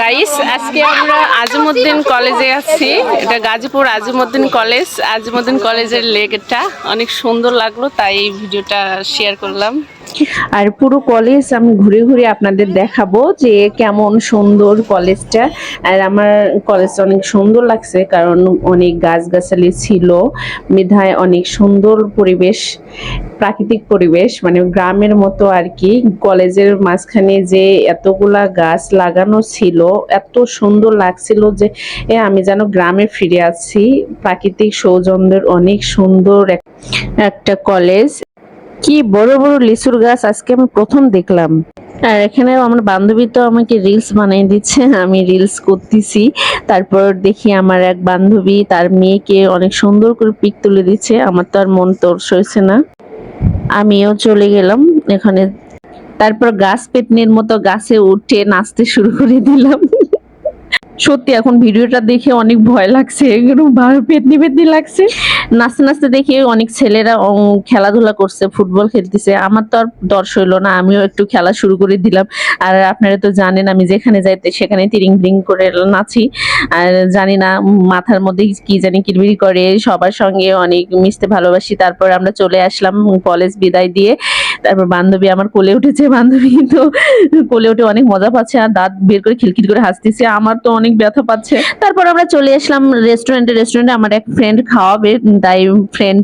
Guys আজকে আমরা আজিমুদ্দিন কলেজে আছি। এটা গাজীপুর আজিমুদ্দিন কলেজ। আজিমুদ্দিন কলেজের লেক এটা অনেক সুন্দর লাগল, তাই এই ভিডিওটা শেয়ার করলাম। আর পুরো কলেজ আমি ঘুরে ঘুরে আপনাদের দেখাবো যে কেমন সুন্দর কলেজটা আর আমার কলেজটা অনেক সুন্দর লাগছে, কারণ অনেক গাছগাছালি ছিল, মেধায় অনেক সুন্দর পরিবেশ, প্রাকৃতিক পরিবেশ মানে গ্রামের মতো আর কি। কলেজের মাঝখানে যে এতগুলা গাছ লাগানো ছিল, এত সুন্দর লাগছিল যে আমি যেন গ্রামে ফিরে আছি প্রাকৃতিক সৌজন্যের অনেক সুন্দর এক- একটা কলেজ কি বড় বড় লিচুর গাছ আজকে আমি প্রথম দেখলাম। আর এখানে আমার বান্ধবী তো আমাকে রিলস বানিয়ে দিচ্ছে, আমি রিলস করতেছি। তারপর দেখি আমার এক বান্ধবী, তার মেয়েকে অনেক সুন্দর করে পিক তুলে দিচ্ছে, আমার তো আর মন তোর সইছে না। আমিও চলে গেলাম, এখানে তারপর গাছ পেতনির মতো গাছে উঠে নাচতে শুরু করে দিলাম। সত্যি, এখন ভিডিওটা দেখে অনেক ভয় লাগছে পেতনি পেতনি লাগছে। নাচতে নাচতে দেখি অনেক ছেলেরা খেলাধুলা করছে, ফুটবল খেলতেছে। আমার তো আর দর্শ হইল না, আমিও একটু খেলা শুরু করে দিলাম। আর আপনারা তো জানেন, আমি যেখানে যাইতে, সেখানে তিরিং বিরিং করে নাচি। আর জানি না মাথার মধ্যে কি জানি কিরবিরি করে, সবার সঙ্গে অনেক মিশতে ভালোবাসি। তারপর আমরা চলে আসলাম কলেজ বিদায় দিয়ে। তারপর বান্ধবী আমার কোলে উঠেছে, বান্ধবী তো কোলে উঠে অনেক মজা পাচ্ছে আর দাঁত বের করে খিলখিল করে হাসতেছে, আমার তো অনেক ব্যথা পাচ্ছে। তারপর আমরা চলে আসলাম রেস্টুরেন্টে রেস্টুরেন্টে আমার এক ফ্রেন্ড খাওয়াবে, তাই ফ্রেন্ড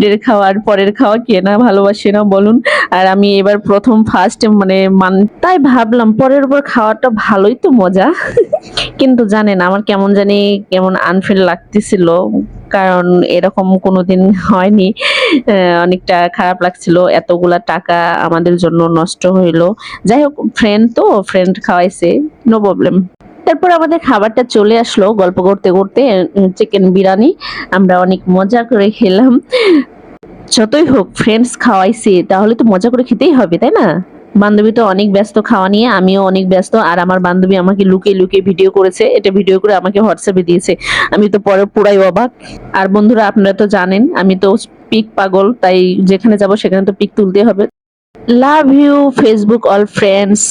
দের খাওয়ার পরের খাওয়া কে না ভালোবাসে না বলুন। আর আমি এবার প্রথম ফার্স্ট মানে মান, তাই ভাবলাম পরের উপর খাওয়াটা ভালোই তো মজা। কিন্তু জানেন আমার কেমন জানি কেমন আনফিল লাগতেছিল, কারণ এরকম কোনোদিন হয়নি। অনেকটা খারাপ লাগছিল। এতগুলা টাকা আমাদের জন্য নষ্ট হইল। যাই হোক ফ্রেন্ড তো ফ্রেন্ড খাওয়াইছে নো প্রবলেম তারপর আমাদের খাবারটা চলে আসলো গল্প করতে করতে চিকেন বিরিয়ানি। আমরা অনেক মজা করে খেলাম। যতই হোক ফ্রেন্ডস খাওয়াইছে, তাহলে তো মজা করে খেতেই হবে, তাই না? বান্ধবী তো অনেক ব্যস্ত খাওয়া নিয়ে, আমিও অনেক ব্যস্ত, আর আমার বান্ধবী আমাকে লুকিয়ে লুকিয়ে ভিডিও করেছে। এটা ভিডিও করে আমাকে হোয়াটসঅ্যাপে দিয়েছে। আমি তো পরে পুরাই অবাক। আর বন্ধুরা, আপনারা তো জানেন, আমি তো পিক পাগল, তাই যেখানে যাব সেখানে তো পিক তুলতে হবে। Love you Facebook all friends